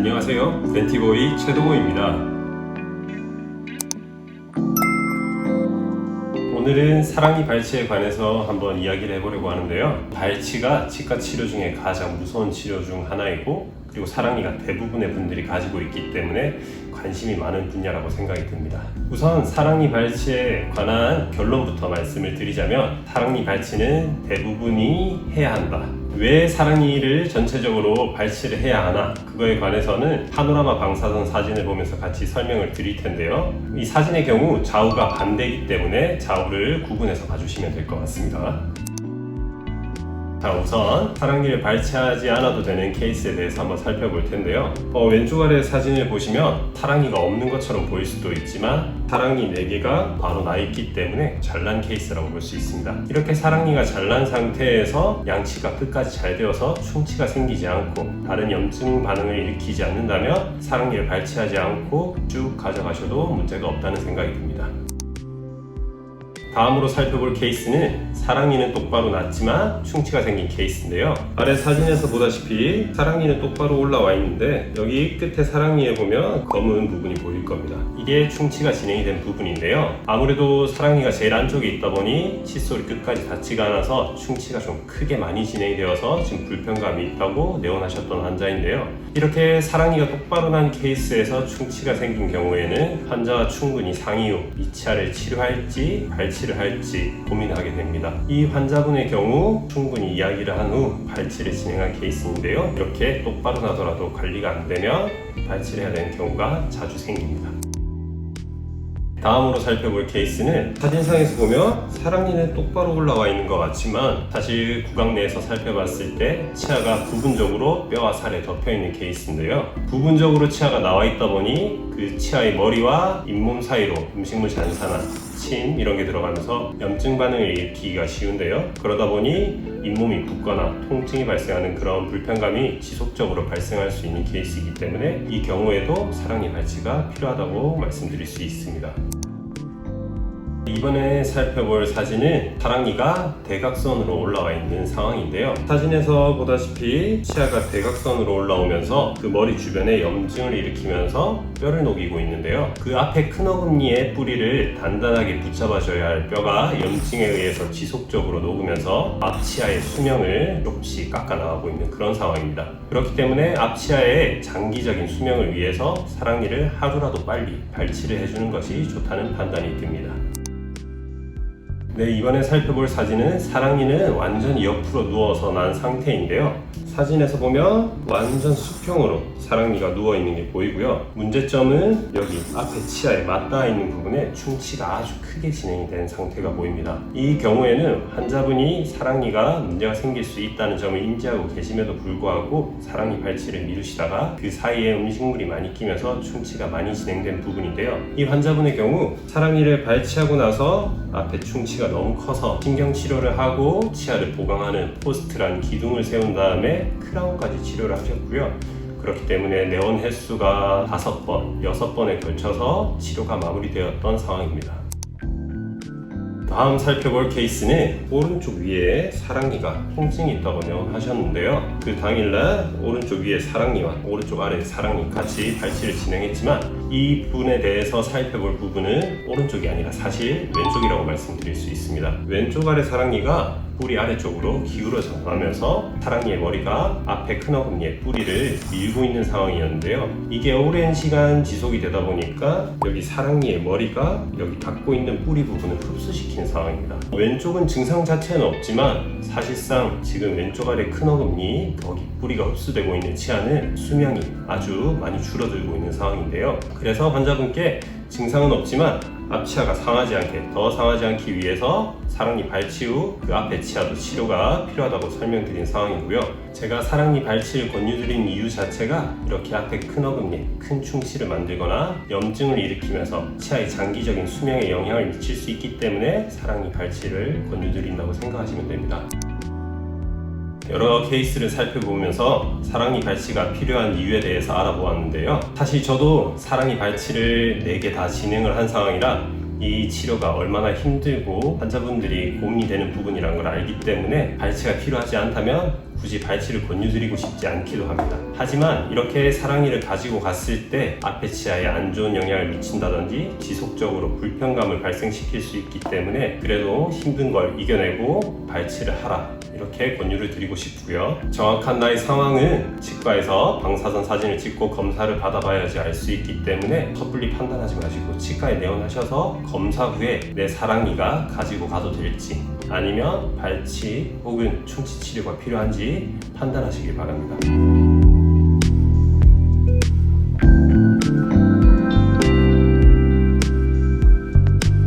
안녕하세요. 벤티보이 최동호입니다. 오늘은 사랑니 발치에 관해서 한번 이야기를 해보려고 하는데요. 발치가 치과 치료 중에 가장 무서운 치료 중 하나이고, 그리고 사랑니가 대부분의 분들이 가지고 있기 때문에 관심이 많은 분야라고 생각이 듭니다. 우선 사랑니 발치에 관한 결론부터 말씀을 드리자면, 사랑니 발치는 대부분이 해야 한다. 왜 사랑니를 전체적으로 발치를 해야 하나? 그거에 관해서는 파노라마 방사선 사진을 보면서 같이 설명을 드릴 텐데요. 이 사진의 경우 좌우가 반대이기 때문에 좌우를 구분해서 봐주시면 될 것 같습니다 자 우선 사랑니를 발치하지 않아도 되는 케이스에 대해서 한번 살펴볼 텐데요. 어, 왼쪽 아래 사진을 보시면 사랑니가 없는 것처럼 보일 수도 있지만 사랑니 4개가 바로 나 있기 때문에 잘난 케이스라고 볼 수 있습니다. 이렇게 사랑니가 잘난 상태에서 양치가 끝까지 잘 되어서 충치가 생기지 않고 다른 염증 반응을 일으키지 않는다면 사랑니를 발치하지 않고 쭉 가져가셔도 문제가 없다는 생각이 듭니다 다음으로 살펴볼 케이스는 사랑니는 똑바로 났지만 충치가 생긴 케이스인데요. 아래 사진에서 보다시피 사랑니는 똑바로 올라와 있는데 여기 끝에 사랑니에 보면 검은 부분이 보일 겁니다. 이게 충치가 진행이 된 부분인데요. 아무래도 사랑니가 제일 안쪽에 있다 보니 칫솔이 끝까지 닿지가 않아서 충치가 좀 크게 많이 진행이 되어서 지금 불편감이 있다고 내원하셨던 환자인데요. 이렇게 사랑니가 똑바로 난 케이스에서 충치가 생긴 경우에는 환자가 충분히 상이 후 미치아를 치료할지 발치 를 할지 고민하게 됩니다. 이 환자분의 경우 충분히 이야기를 한 후 발치를 진행한 케이스인데요. 이렇게 똑바로 나더라도 관리가 안 되면 발치를 해야 되는 경우가 자주 생깁니다. 다음으로 살펴볼 케이스는 사진상에서 보면 사랑니는 똑바로 올라와 있는 것 같지만 사실 구강 내에서 살펴봤을 때 치아가 부분적으로 뼈와 살에 덮여 있는 케이스인데요. 부분적으로 치아가 나와 있다 보니 그 치아의 머리와 잇몸 사이로 음식물 잔산화, 침 이런 게 들어가면서 염증 반응을 일으키기가 쉬운데요. 그러다 보니 잇몸이 붓거나 통증이 발생하는 그런 불편감이 지속적으로 발생할 수 있는 케이스이기 때문에 이 경우에도 사랑니 발치가 필요하다고 말씀드릴 수 있습니다. 이번에 살펴볼 사진은 사랑니가 대각선으로 올라와 있는 상황인데요. 사진에서 보다시피 치아가 대각선으로 올라오면서 그 머리 주변에 염증을 일으키면서 뼈를 녹이고 있는데요. 그 앞에 큰 어금니의 뿌리를 단단하게 붙잡아줘야 할 뼈가 염증에 의해서 지속적으로 녹으면서 앞치아의 수명을 조금씩 깎아 나가고 있는 그런 상황입니다. 그렇기 때문에 앞치아의 장기적인 수명을 위해서 사랑니를 하루라도 빨리 발치를 해주는 것이 좋다는 판단이 듭니다. 네, 이번에 살펴볼 사진은 사랑니는 완전히 옆으로 누워서 난 상태인데요. 사진에서 보면 완전 수평으로 사랑니가 누워 있는 게 보이고요. 문제점은 여기 앞에 치아에 맞닿아 있는 부분에 충치가 아주 크게 진행이 된 상태가 보입니다. 이 경우에는 환자분이 사랑니가 문제가 생길 수 있다는 점을 인지하고 계심에도 불구하고 사랑니 발치를 미루시다가 그 사이에 음식물이 많이 끼면서 충치가 많이 진행된 부분인데요. 이 환자분의 경우 사랑니를 발치하고 나서 앞에 충치가 너무 커서 신경 치료를 하고 치아를 보강하는 포스트란 기둥을 세운 다음에 크라운까지 치료를 하셨고요. 그렇기 때문에 내원 횟수가 다섯 번, 여섯 번에 걸쳐서 치료가 마무리되었던 상황입니다. 다음 살펴볼 케이스는 오른쪽 위에 사랑니가 통증이 있다고 내원하셨는데요. 그 당일날 오른쪽 위에 사랑니와 오른쪽 아래 사랑니 같이 발치를 진행했지만 이 부분에 대해서 살펴볼 부분은 오른쪽이 아니라 사실 왼쪽이라고 말씀드릴 수 있습니다. 왼쪽 아래 사랑니가 뿌리 아래쪽으로 기울어져 가면서 사랑니의 머리가 앞에 큰 어금니의 뿌리를 밀고 있는 상황이었는데요. 이게 오랜 시간 지속이 되다 보니까 여기 사랑니의 머리가 여기 닿고 있는 뿌리 부분을 흡수시키는 상황입니다. 왼쪽은 증상 자체는 없지만 사실상 지금 왼쪽 아래 큰 어금니 거기 뿌리가 흡수되고 있는 치아는 수명이 아주 많이 줄어들고 있는 상황인데요. 그래서 환자분께 증상은 없지만 앞치아가 상하지 않게 더 상하지 않기 위해서 사랑니 발치 후 그 앞에 치아도 치료가 필요하다고 설명드린 상황이고요. 제가 사랑니 발치를 권유드린 이유 자체가 이렇게 앞에 큰 어금니에 큰 충치를 만들거나 염증을 일으키면서 치아의 장기적인 수명에 영향을 미칠 수 있기 때문에 사랑니 발치를 권유드린다고 생각하시면 됩니다. 여러 케이스를 살펴보면서 사랑니 발치가 필요한 이유에 대해서 알아보았는데요. 사실 저도 사랑니 발치를 4개 다 진행을 한 상황이라 이 치료가 얼마나 힘들고 환자분들이 고민이 되는 부분이라는 걸 알기 때문에 발치가 필요하지 않다면 굳이 발치를 권유드리고 싶지 않기도 합니다. 하지만 이렇게 사랑니를 가지고 갔을 때 앞에 치아에 안 좋은 영향을 미친다든지 지속적으로 불편감을 발생시킬 수 있기 때문에 그래도 힘든 걸 이겨내고 발치를 하라 이렇게 권유를 드리고 싶고요. 정확한 나의 상황은 치과에서 방사선 사진을 찍고 검사를 받아봐야지 알 수 있기 때문에 섣불리 판단하지 마시고 치과에 내원하셔서 검사 후에 내 사랑니가 가지고 가도 될지 아니면 발치 혹은 충치 치료가 필요한지 판단하시길 바랍니다.